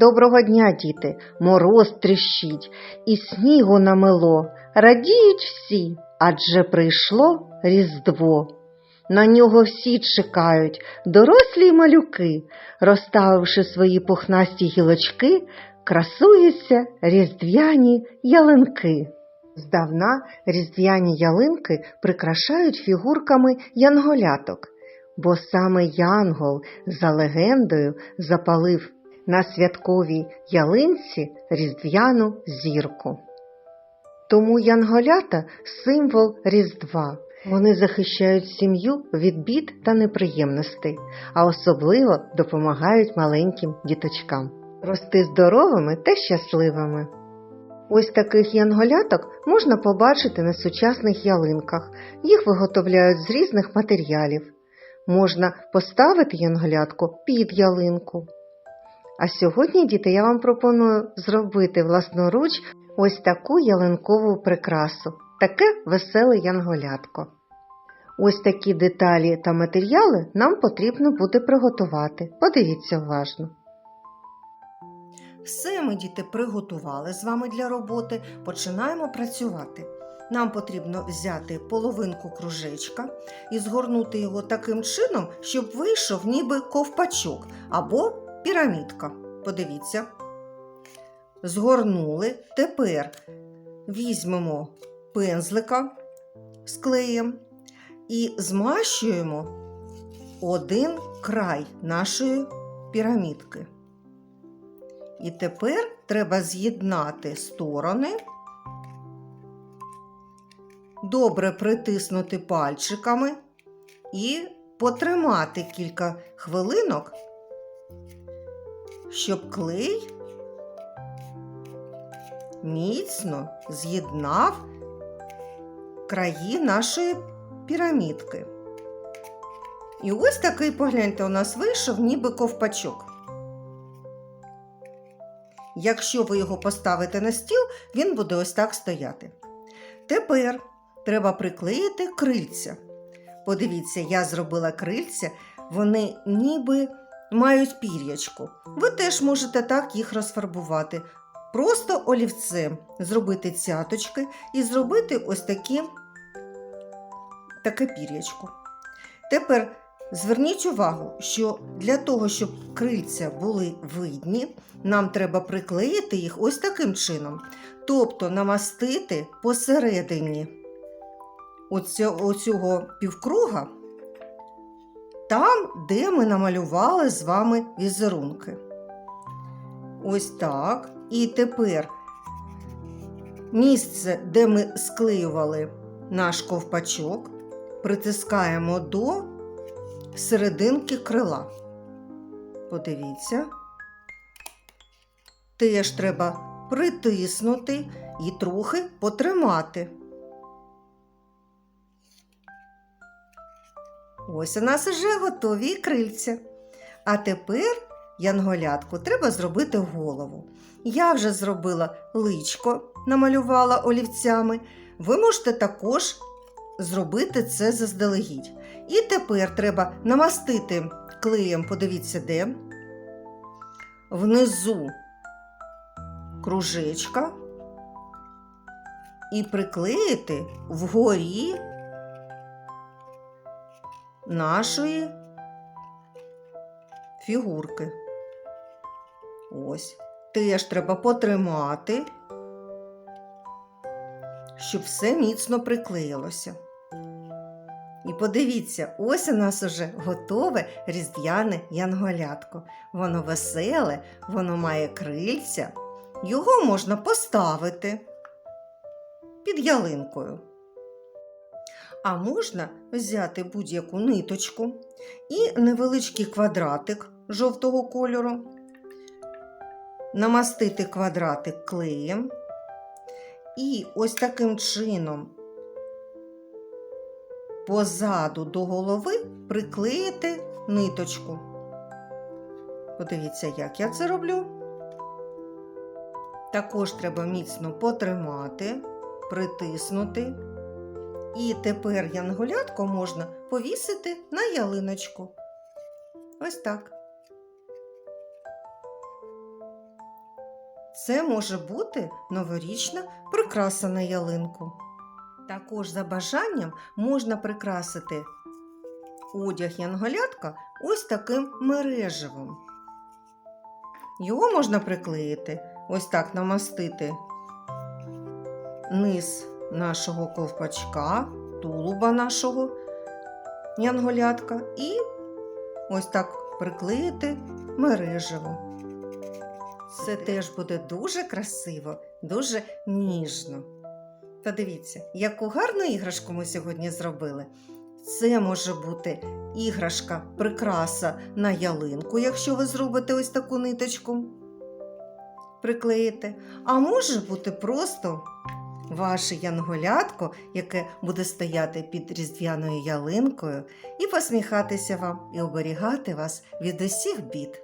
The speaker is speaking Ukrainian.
Доброго дня, діти, мороз тріщить, і снігу намело. Радіють всі, адже прийшло Різдво. На нього всі чекають, дорослі й малюки, розставивши свої пухнасті гілочки, красуються різдвяні ялинки. Здавна різдвяні ялинки прикрашають фігурками янголяток, бо саме янгол за легендою запалив на святковій ялинці різдвяну зірку. Тому янголята символ Різдва. Вони захищають сім'ю від бід та неприємностей, а особливо допомагають маленьким діточкам рости здоровими та щасливими. Ось таких янголяток можна побачити на сучасних ялинках. Їх виготовляють з різних матеріалів. Можна поставити янголятку під ялинку. А сьогодні, діти, я вам пропоную зробити власноруч ось таку ялинкову прикрасу, таке веселе янголятко. Ось такі деталі та матеріали нам потрібно буде приготувати. Подивіться уважно. Все ми, діти, приготували з вами для роботи. Починаємо працювати. Нам потрібно взяти половинку кружечка і згорнути його таким чином, щоб вийшов ніби ковпачок або пірамідка. Подивіться. Згорнули. Тепер візьмемо пензлика з клеєм і змащуємо один край нашої пірамідки. І тепер треба з'єднати сторони, добре притиснути пальчиками і потримати кілька хвилинок, щоб клей міцно з'єднав краї нашої пірамідки. І ось такий, погляньте, у нас вийшов ніби ковпачок. Якщо ви його поставите на стіл, він буде ось так стояти. Тепер треба приклеїти крильця. Подивіться, я зробила крильця, вони ніби мають пір'ячко. Ви теж можете так їх розфарбувати. Просто олівцем зробити цяточки і зробити ось такі, таке пір'ячко. Тепер Зверніть увагу, що для того, щоб крильця були видні, нам треба приклеїти їх ось таким чином. Тобто намастити посередині оцього півкруга, там, де ми намалювали з вами візерунки. Ось так. І тепер місце, де ми склеювали наш ковпачок, притискаємо до серединки крила. Подивіться. Теж треба притиснути і трохи потримати. Ось у нас вже готові крильця. А тепер янголятку треба зробити голову. Я вже зробила личко, намалювала олівцями. Ви можете також зробити це заздалегідь. І тепер треба намастити клеєм, подивіться, де, внизу кружечка і приклеїти вгорі нашої фігурки. Ось. Теж треба потримати, щоб все міцно приклеїлося. І подивіться, ось у нас уже готове різдвяне янголятко. Воно веселе, воно має крильця. Його можна поставити під ялинкою. А можна взяти будь-яку ниточку і невеличкий квадратик жовтого кольору, намастити квадратик клеєм. І ось таким чином позаду до голови приклеїти ниточку. Подивіться, як я це роблю. Також треба міцно потримати, притиснути. І тепер янголятко можна повісити на ялиночку. Ось так. Це може бути новорічна прикраса на ялинку. Також за бажанням можна прикрасити одяг янголятка ось таким мереживом. Його можна приклеїти, ось так намастити низ нашого ковпачка, тулуба нашого янголятка і ось так приклеїти мережево. Це теж буде дуже красиво, дуже ніжно. Та дивіться, яку гарну іграшку ми сьогодні зробили. Це може бути іграшка, прикраса на ялинку, якщо ви зробите ось таку ниточку, приклеїте. А може бути просто ваше янголятко, яке буде стояти під різдвяною ялинкою і посміхатися вам, і оберігати вас від усіх бід.